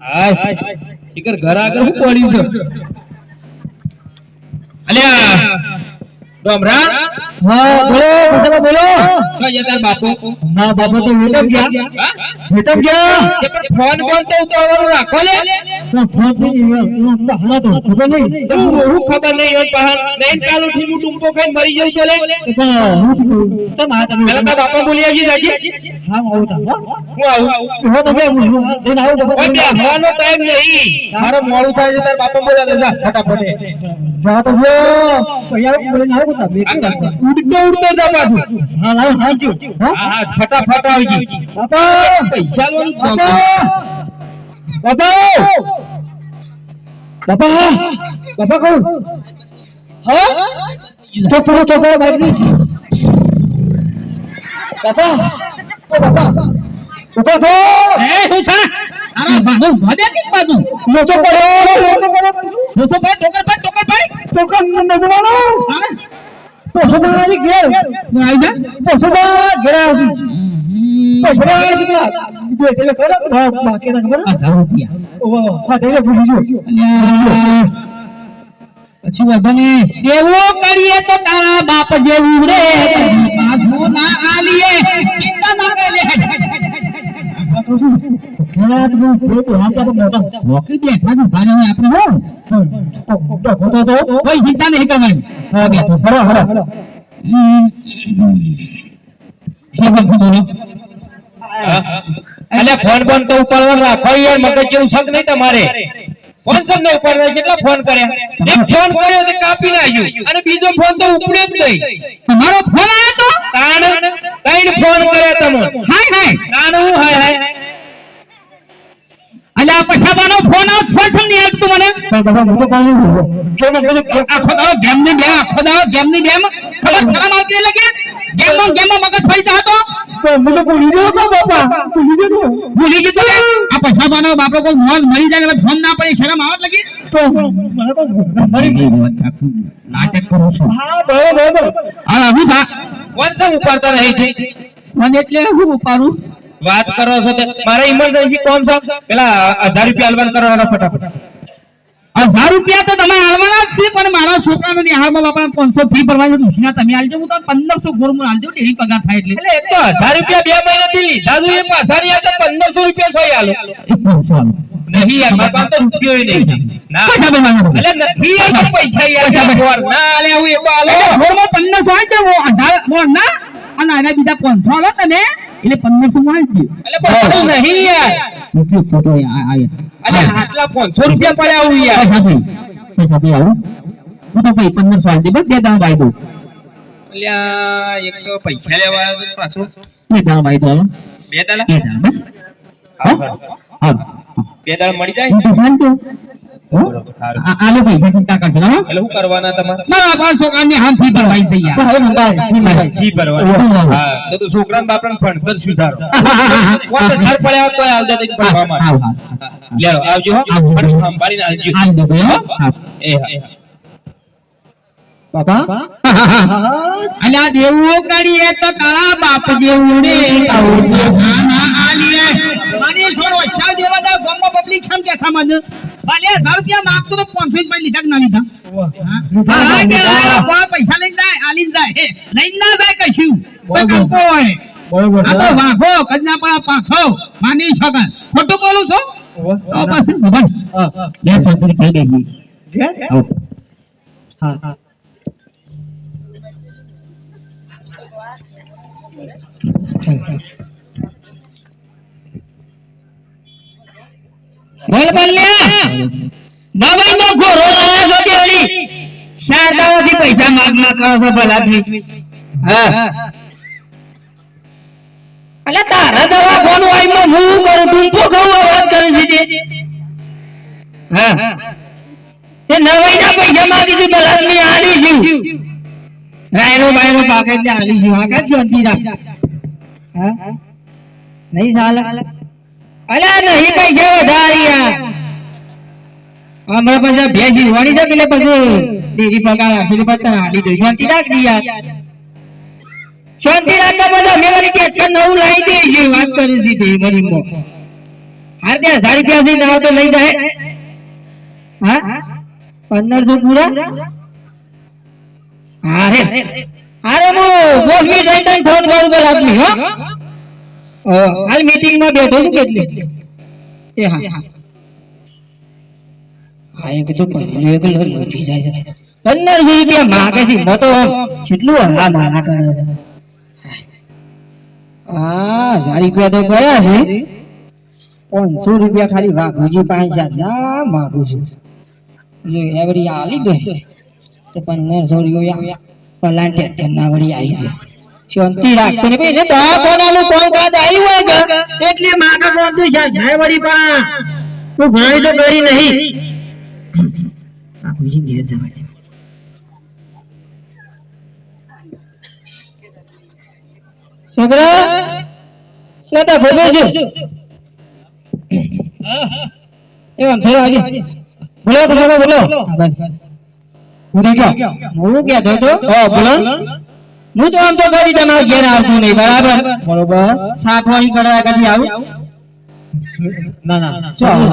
હાય. ઈકર ઘર આગળ હું પડ્યું છે? અલ્યા. ડોમરા હા બોલો મોટાબા બોલો. તો અહીંયા બાપુ? ના બાપુ તો વેટમ ગયા? વેટમ ગયા. ફોન કોણ તો ઉપાડવાનું રાખો લે. ફોન ખબર લે થાય છે. ઉડતો ઉડતો જા પાછું હા હા જો હા ફટાફટ આવજો બાપા પૈસા લોન બાપા બાપા! બાપા! બાપા કોણ? હા? તો પૂરો તો કરો બાઈકની ઓ બાપા! બાપા તો એ હું છે? અરે બાજુ ભલે કે બાજુ મોટો પડ્યો મોટો પડ્યો ટોકર ભાઈ ટોકર તો કમ નબળાનો હા? પોસો ઘેર. આવી જા. પોસો ઘેર આવી. પોસો માં દીકરા એટલે ખરો? બાકી ના ખબર અઢાર રૂપિયા ઓ હા તે ભૂલી ગયો. પછી વધુ ને એવું કરીએ તો તારા બાપ જેવું રે. કદી ના આલીએ. ચિંતા ના કરે ઘણા જ બહુ બહુ હાચા તો મોટા નોકરી બેઠા ઊભા રહે આપણે હો. કોઈ ચિંતા નહીં કરવાની. હા બેઠો. હરો હરો બોલો અલ્યા ફોન બોન તો ઉપાડવાનો રાખો યાર મગજ જેવું શક નહીં તમારે ફોન સમ ને ઉપાડવા કેટલા ફોન કર્યા એક ફોન કર્યો તે કાપી નાખ્યું અને બીજો ફોન તો ઉપડ્યો જ નહીં તમારો ફોન આવ્યો તો તાણ ત્રણ ફોન કર્યા તમે હાય હાય તાણ હું હાય હાય અલ્યા પછાબાનો ફોન આવ ફોન નહીં આવતું મને આખો ગેમની ગેમ આખો દાડો ગેમની ગેમ ખબર ખરાબ આવતી લાગે ગેમ ગેમ મગજ ફરી જતો તો મને ભૂલી ગયો છો બાપા. ભૂલી ગયો ભૂલી ગયો તું આ પછાબાનો બાપો કોઈ મોલ મરી જાય ફોન ના પડે શરમ આવત લાગી તો મને તો મરી ગયો નાટક કરું છું. હા બરાબર બરાબર. હા હું થા. ફોન સમ ઉપાડતા નહીં થઈ મને એટલે હું ઉપાડું? વાત કરો છો તે. મારે ઇમરજન્સી કોમ સાહેબ પેલા હજાર રૂપિયા અલવાન કરવાના ફટાફટ. હજાર રૂપિયા તો તમે હાલવાના જ છે પણ મારા છોકરાનો નિહાળમાં બાપા પાંચસો ફી ભરવા છે ઉછીના તમે આલજો હું તો પંદરસો ગોળમાં આલજો ડેરી પગાર થાય એટલે. એટલે એક તો હજાર રૂપિયા બે મહિનાથી લીધા છું એ પાછા ની તો પંદરસો રૂપિયા સોય આલો એક પાંચસો હાલો. નહીં યાર મારા પાસે તો રૂપિયો નહીં. ના. પૈસા ભરવાના એટલે નથી યાર પૈસા યાર ના આલે હું એ તો આલો એટલે પંદરસો આવી જાય હું હજાર ના અને આના બીજા પાંચસો આવે તને. એટલે પંદરસો માં આવી ગયો. એટલે નહીં યાર. રૂપિયો ખોટો અલે આટલા 500 રૂપિયા પડ્યા હું યાર. ભાઈ પૈસા ભાઈ આવું. હું તો ભાઈ પંદરસો દે. બસ બે દઉં. અલ્યા એક તો પૈસા લેવા પાછો. બે દાણા ભાઈ દો બે દાડા બે બસ. હા, બે દાડા મળી જાય આલો પૈસા ચિંતા કરશો ના એટલે શું કરવાના તમારે મારા બાર છોકરાને હાથ ફી ભરવાઈ થઈ ગયા સાહેબ મંગાય ફી ભરવાની હા તો તો છોકરાને બાપરાને ભણતર સુધારો પાંચ હજાર પડ્યા હોત તોય હાલ દેતા માટે લેરો આવજો હો સંભાળીને આવજો હાલ દો હો. હા. એ હા, બાપા અલ્યા દેવું કરીએ તો તારા બાપ જેવું રે આવું દેવાના આલીએ છોડો ચાલ દેવા દા ગામમાં પબ્લિક કેમ કે થા ભલે હજાર રૂપિયા માંગતો તો 500 જ લીધા કે ના લીધા? પૈસા લઈને જાય આલીને જાય. હે લઈને ના જાય કશું. કોઈ હોય. બરોબર આ તો વાઘો કજના પડા પાછો. માની શકન ખોટું બોલું છો? તો બસ ખબર. બે ચૌધરી કહી દેજી. હા હા. છો પૈસા માગ ના કરો છો ભલાદમી હા. હું તું છે નવાઈ પૈસા માગી દી ભલાદમી આલી છું. રાયનો બાયનો પાકેટ ને આલી છું. આ અલ્યા નહીં ભાઈ જેવો ધારિયા હમણાં પછી ભેજી જીવવાની છે એટલે પછી. ડેરી પગાર રાખીને પત્તા આલી દઈ શાંતિ રાખ યાર. શાંતિ રાખ અમે વળી કે નવું લાવી દે છીએ વાત કરી છે તે વળી મો હાર તે હજાર પ્યાસી નવા તો લઈ જાય. હા? પંદરસો પૂરા? હા રે. અરે હું દસ મિનિટ રહી ફોન કરું હો હા, હાલ મીટિંગમાં બેઠો છું કેટલી એ હા. હા. એક તો પહેલું એક લોચી જાય છે. પંદરસો રૂપિયા માગે છે મો તો કેટલું હલા મારા કરે છે. હા હજાર રૂપિયા તો ગયા છે. પાંચસો રૂપિયા ખાલી વાઘુજી પાંચ ના માગું છું. જો એવડી આલી દે. તો પંદરસો રૂપિયા પલાન ટેક્ટર ના વળી આવી છે. શાંતિ રાખતો ને ભાઈ ને કોણ કામકાજ આવ્યું હોય કે? એટલે માગા બોલતું છે જાય જાય વળી પા તું ઘણી તો કરી નહીં. બાપુજી ઘેર જવા દે. છોકરા લેતા ભજો છે એ અંધેરો આજે બોલો બોલો બોલો હું કહેતો હતો હા બોલો. હું તો આમ તો કરી તમારા ઘેર આવતું નહીં બરાબર? બરોબર. સાફવાણી કરવા કદી આવું? ના ના. ચાલો.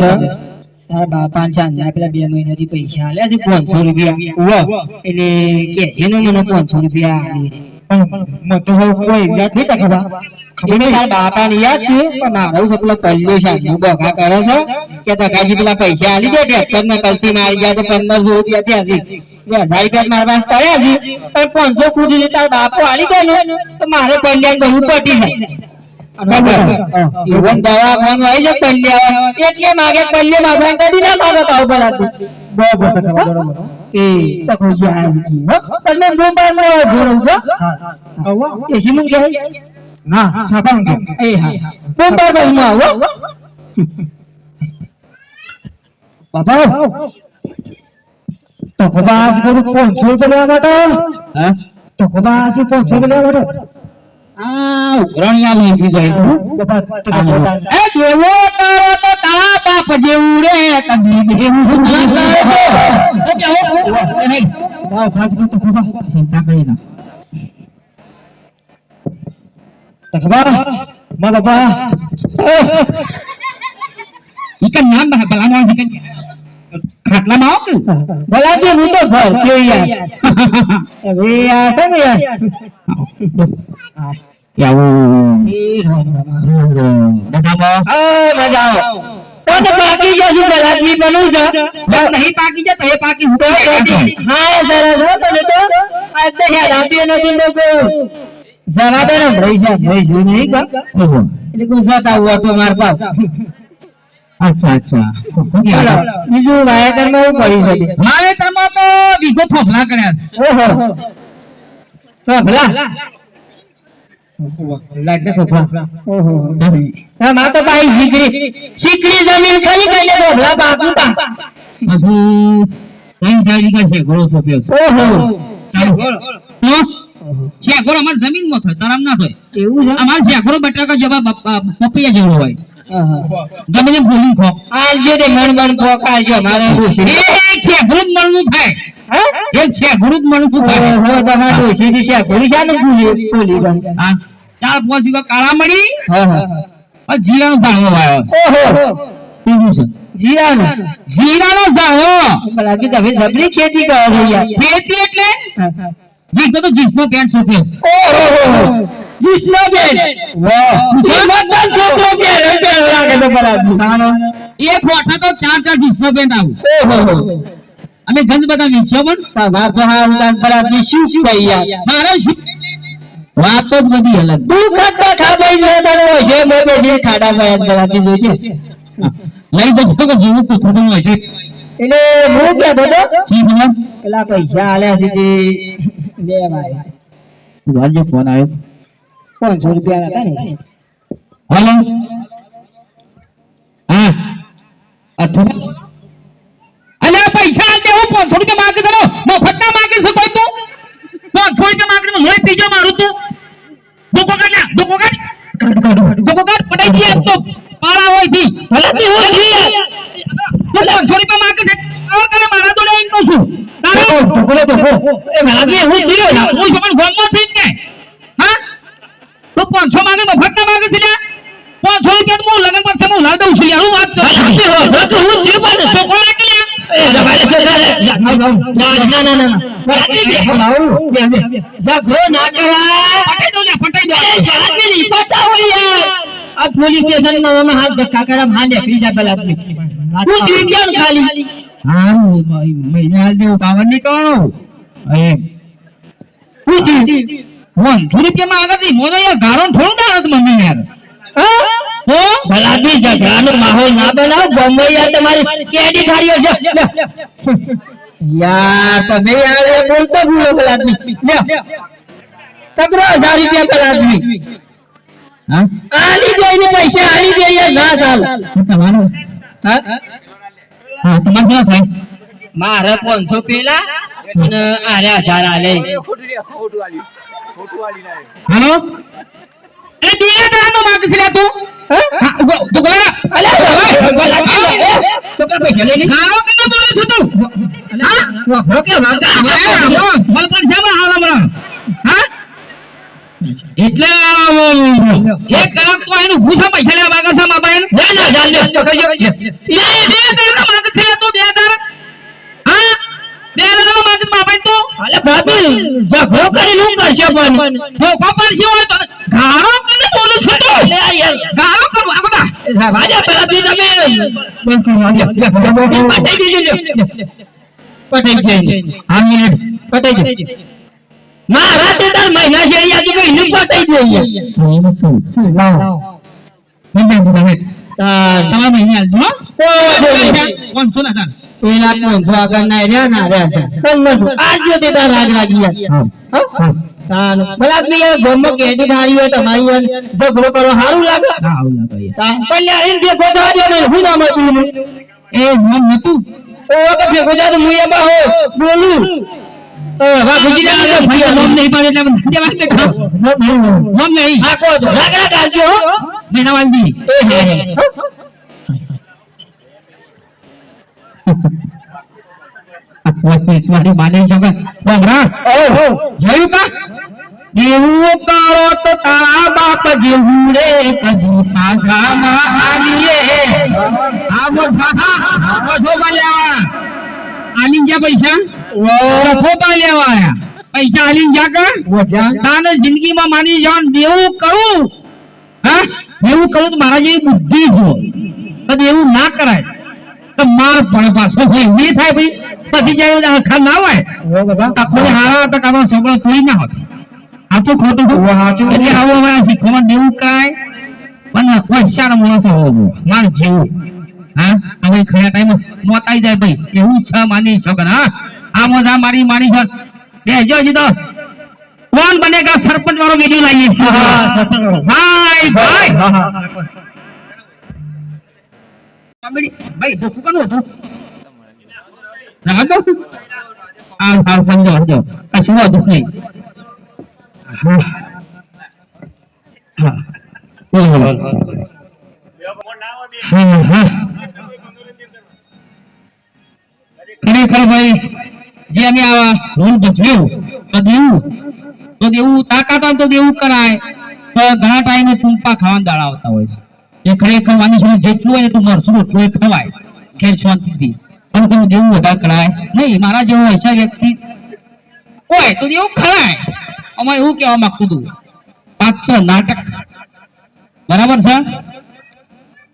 તારા બાપા ચાંદા પેલા બે મહિનાથી પૈસા આલ્યા છે પાંચસો રૂપિયા. એટલે કે છે મને પાંચસો રૂપિયા આલી. તો કોઈ યાદ નહીં તકવા ખબર? તારા બાપા ને યાદ છે? પણ મારો પેલો પલ્લો શાકનો બોગા કરે છે. કે તકાજી પેલા પૈસા આલી દે ટ્રેક્ટર ને કલતી મારી ગયા તો પંદરસો રૂપિયા ત્યાં છે પાસે પડ્યા છે પણ પાંચસો ખુદ તારા બાપો આલી દે તો મારે પલ્યાને બહુ પટી જાય કદી છો બાપા તો ખોબા આજ કરું પાંચસો રૂપિયા લેવા માટે હા તો ખોબા આજ પાંચસો રૂપિયા લેવા માટે આ ઉઘરણિયા લઈ જાય છે બાપા તને ખોટા એ દેવો તારો તો તારા બાપ જેવું રે કદી દેવું ના કરે તો કેવો નહીં ભાવ ખાસ કર તો ખોબા ચિંતા કરી ના તો ખોબા મા બાપા ઈકન નામ બા બલાનો ઈકન ખાટલામાં આવો કે ભલા દે હું તો ભર કે યાર. હવે આ છે ને યાર. રોમ બધામાં આ મજા આવો પાકી જશે બલાદમી બનું છે નહીં પાકી જતો એ પાકી હું હા સરસ હો તો તો આ તો યાર આપી નથી લોકો જરા તો ને ભાઈ છે ભાઈ જો નહીં કા એટલે ગુજરાત આવું ઓટો માર પાવ. અચ્છા અચ્છા. બીજું વાયાકરમાં શું કરી શકે વાવેતરમાં તો. વીઘો થોભલા કર્યા ઓહો. થોભલા જમીનમાં થાય તરામ ના થાય. એવું છે? અમારે શેખોરો બટાકા જેવા પપૈયા જેવો હોય. ગમે ભૂલી ખો આજે તે મણ મણ ખો કાજો મારે એ છે ગુરુદ મણનું થાય. એક છે ગુરુદ મણનું થાય? હો તમારે તો સીધી છે ભૂલી છે ને ભૂલી ભૂલી હા. ચાર પોસી કો કાળા મળી. હા હા. જીરાનો સાંગો આવ્યો ઓહો. બીજું છે જીરાનો. જીરાનો સાંગો કે તમે જબરી ખેતી કરો છો યાર. ખેતી એટલે? વીઘો તો જીસનો પેન્ટ સોપ્યો ઓહો. જીસનો પેન્ટ વાહ. જીસનો છોકરો પહેરે પહેરે લાગે તો બરાબર. એક વાઠા તો ચાર ચાર જીસનો પેન્ટ આવું. ઓહો. અમે ગંજ બધા વેચ્યો પણ તો શું શું? વાત જ બધી અલગ. તું ખાતા છે બે બે જે ખાડા ગયા બરાબર જોજે. લઈ જજો કે જીવું કૂતરું છે. એટલે હું કહેતો તો જી પેલા પૈસા આલ્યા છે તે લેવાય વાજો ફોન આવ્યો. પાંચસો રૂપિયા હતા ને. હલો. હા. અઠવા અને પૈસા દે હું પાંચસો રૂપિયા માંગે તરો મફત ના માંગે છે કોઈ તું? પાંચસો રૂપિયા માંગે લોહી પીજો મારું તું. દુકો કાઢ ના દુકો કાઢ દુકો કાઢ. પડાઈ દે તો. પાળા હોયથી ભલે બી હોયથી તું પાંચસો રૂપિયા માંગે છે આવો કરે મારા જોડે એમ કહું છું? તારે? બોલો તો એ માગે હું પણ ગોમમાં થઈ ને હા તો પાંચસો માંગે મફત ના માંગે છે લ્યા પાંચસો રૂપિયા તો હું લગન પર હું લાવ દઉં છું યાર હું વાત વાપરો તો હું થયું પણ છોકરો લાગે લ્યા. એ રવાડે છોકરા રે. ના ના ના યારમાં હાથમાં હું હા મહિના જેવું પાવરની કહો એમ હું જીવ પાંચસો રૂપિયામાં આગળથી મોનો યાર ગારો થોડું દાડત મમ્મી યાર ભલાદી ઝઘડાનો માહોલ ના બનાવ બોમ્બે યાર તમારી કેડી થાળીઓ છે યાર તમે યાર એ બોલતો ભૂલો તકરો હજાર રૂપિયા ભલાદમી હા? આની દઈને પૈસા આની દે ના ચાલ. તમારું? હા? હા તમારે શું થાય? મારે પાંચસો પેલા અને આરે હજાર આલે. હાલો? એ બે દાડાનો માગ છે તું. હા? ઊભો તું ગોળા અલે છોકરા પૈસા લઈ ગારો કેમ બોલે છે તું? હા? વાપરો કે બોલ પણ છે હાલ હમણાં હા? એટલે એક કલાક તો એનું ભૂસા પૈસા લેવા માંગે છે બાબા એને ના ના ચાલ લે બે દાડાનો માંગે છે તો બે તાર હા? બે દાડાનો છે બાબા તો અલે ભાભી ઝઘડો કરી હું કરશે પણ. ધોકો પડશે હોય તો ગારો કેમ બોલું છું તો. લે યાર. ગારો કરો આ બધા. રાજા પેલાથી તમે બોલ કરો આજે પટાઈ દીજો. પટાઈ જાય આ મિનિટ પટાઈ જાય મારા તે દર મહિના છે અહીંયા થી કોઈ પટાઈ જાય તમારા મહિને આલજો હો? કોણ પાંચસો ના પેલા પાંચસો આગળ ના રહ્યા ના રહ્યા પંદરસો આજ જો તે તાર રાગ લાગી તાન ભલા આદમી યાર ગામમાં કેદી થાળી હોય તમારી યાર ઝઘડો કરો સારું લાગે? તાન પણ યાર ઇન ભેગો થવા દો મને હું નામ હતું એનું? એ નામ નતું ઓ કે ભેગો જા તો હું એમાં હો બોલું. હા ના ભાઈ નામ નહીં પાડે એટલે મને દે ખાઓ. નામ નહીં હા કહો તો. રાગ રાગ આવજો હો. મહિના વાલજી એ હે. મારી માને છોકરા બમરા જોયું કા? દેવું કરો તો તારા બાપ જેવું રે કદી લેવા. આલીન જા પૈસા? રખો પા લેવા આયા. પૈસા આલીન જા કા? તાને જિંદગીમાં માની જવાનું દેવું કરું. હા? દેવું કરું તો મારા જેવી બુદ્ધિ જો કદી એવું ના કરાય. પડે પાછો હોય નહીં થાય ભાઈ. પછી જાય આખા ના હોય. આખો હારા હતા કામમાં છોકરો કોઈ ના હોત. સાચું ખોટું સાચું? એટલે આવું અમારે શીખવામાં દેવું કરાય પણ હોશિયાર માણસ હોવું માર જેવું. હા? હવે ખરા ટાઈમ મોત આવી જાય ભાઈ. એવું છે માની છોકર હા? આ મોજા મારી માની છોકર. બેજો હજી તો. કોણ બનેગા સરપંચ વાળો વીડિયો લાવીએ ભાઈ ભાઈ. ભાઈ ભૂખું કોનું હતું? ખરેખર ભાઈ જે અમે આવા રોલ ભજવ્યો તો દેવું તો દેવું તાકાત હોય તો દેવું કરાય તો ઘણા ટાઈમે ટૂંપા ખાવાના દાડા આવતા હોય છે એ ખરેખર છે જેટલું હોય એટલું મરસું એટલું ખવાય ખેર શાંતિથી પણ કોઈ જેવું વધારે કરાય. નહીં, મારા જેવો હૈસા વ્યક્તિ. હોય તો એવું ખરાય અમારે એવું કહેવા માંગતું હતું. પાત્ર નાટક. બરાબર છે?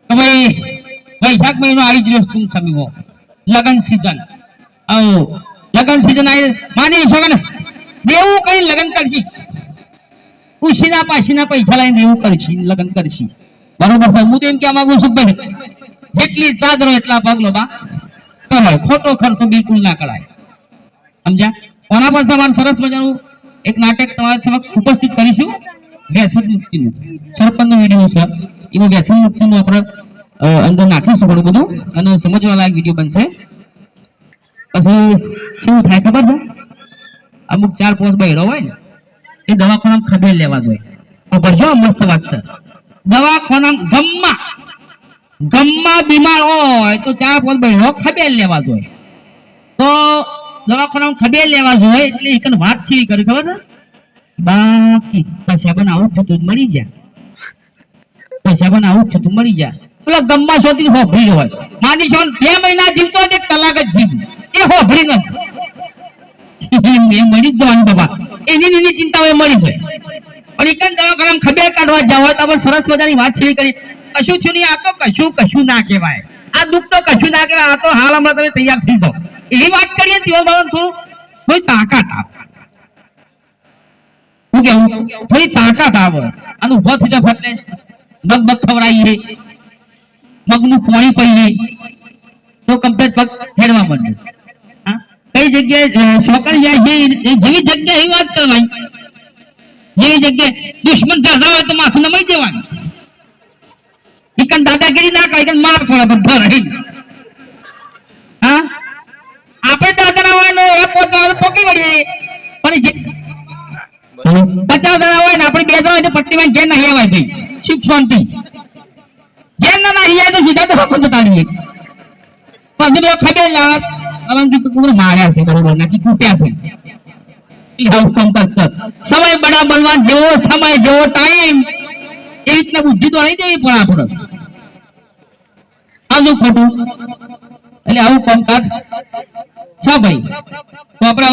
તો ભાઈ, વૈશાખ મહિનો આવી જ રહ્યો છે ટૂંક સમયમાં. લગન સિઝન આવો. લગન સિઝન આવી માની શકો ને દેવું કઈ લગન કરશી. ઉશીના પાશીના પૈસા લઈને દેવું કરશી, લગન કરશી. બરોબર છે? હું તો એમ કહેવા માંગુ છું ભાઈ, જેટલી ચાદરો એટલા પગલો બા. કરાય ખોટો ખર્ચો બિલકુલ ના કરાય. સમજ્યા? કોના પર અમારે સરસ મજાનું એક નાટક તમારા સમક્ષ ઉપસ્થિત કરીશું? વ્યસન મુક્તિનું. સરપંચનો વીડિયો છે. એમાં વ્યસન મુક્તિનું આપણે અંદર નાખીશું ઘણું બધું અને સમજવા લાયક વીડિયો બનશે. પછી શું થાય ખબર છે? અમુક ચાર પાંચ બહેરો હોય ને, એ દવાખાનામાં ખભે લેવા જોઈએ. ખબર ભરજો મસ્ત વાત છે. દવાખાના ગમમાં ગમમાં બીમાર હોય તો ત્યાં પાંચ બહેનો ખબેલ લેવા જોઈએ. તો દવાખાનામાં ખબેલ લેવા જોઈએ એટલે એક વાત છે કરી, ખબર છે? બાકી પૈસા પણ આવું થતું જ મરી જાય પૈસા પણ આવું થતું મરી જાય પેલા ગમમાં શોધી હોભળી હોય. માની છો બે મહિના જીવતો એક કલાક જ જીવ. એ હોભળી નથી એ મળી જ જવાનું બાબા એની એની ચિંતા હોય મરી જાય. પણ એક દવાખાનામાં ખબેલ કાઢવા જાવ તો સરસ મજાની વાત છેડી કરી. કશું છું નહીં. આ તો કશું કશું ના કહેવાય. આ દુઃખ તો કશું ના કહેવાય. આ તો હાલ હમણાં તમે તૈયાર થઈ જાઓ. એવી વાત કરીએ તેઓ બાબા થોડું, થોડી તાકાત આપ શું કેવું થોડી તાકાત આવો. અને ઊભો થઈ જાવ ફટલે. મગ મગ ખવડાવીએ. મગનું પાણી પીએ. તો કમ્પ્લેટ પગ ફેરવા માંડે. હા? કઈ જગ્યાએ શોકર જાય છે જેવી જગ્યાએ એવી વાત કરવાની જેવી જગ્યાએ દુશ્મન દાદા હોય તો માથું નમાઈ દેવાનું. ઈકન દાદાગીરી ના કરી માર પડે બધા રહી. આપણે દાદા ના હોય ને એ પોતા પોકી વળીએ. પણ પચાસ જણા હોય ને આપણે બે જણા હોય તો પટ્ટીમાં ઘેર નહીં આવે ભાઈ. સુખ ઘેર ના નહીં આવે તો સીધા તો ફોન જતા રહીએ પછી તો ખબર લાવત કીધું કોણ માર્યા છે બરોબર નાખી કૂટ્યા છે. સમય બડા બલવાન જેવો સમય જેવો ટાઈમ એ રીતના બુદ્ધિ તો નહીં દેવી પણ આપણે. આજુ ખોટું. એટલે આવું કામકાજ છે ભાઈ? તો આપણે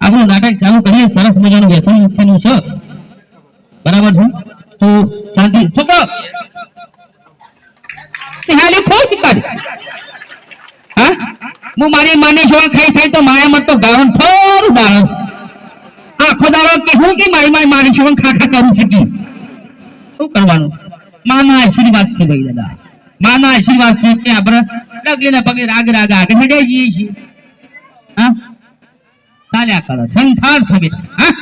આપણું નાટક ચાલુ કરીએ. સરસ મજાનું વ્યસન મુક્તિનું છે. બરાબર છે? તો શાંતિ હા? હું મારી માની ખાઈ ખાઈ તો માયા તો ગાળણ. થોડું દાળ આખો દાડો કે હું કે મારી મારી માની છો ખા છું શું કરવાનું? માના આશીર્વાદ છે ભાઈ દાદા. માના આશીર્વાદ છે કે આપણે ડગલીને પગે રાગ રાગ આગળ હેડે જઈએ છીએ. હા? ચાલ્યા કરો. સંસાર છે બેટા હા?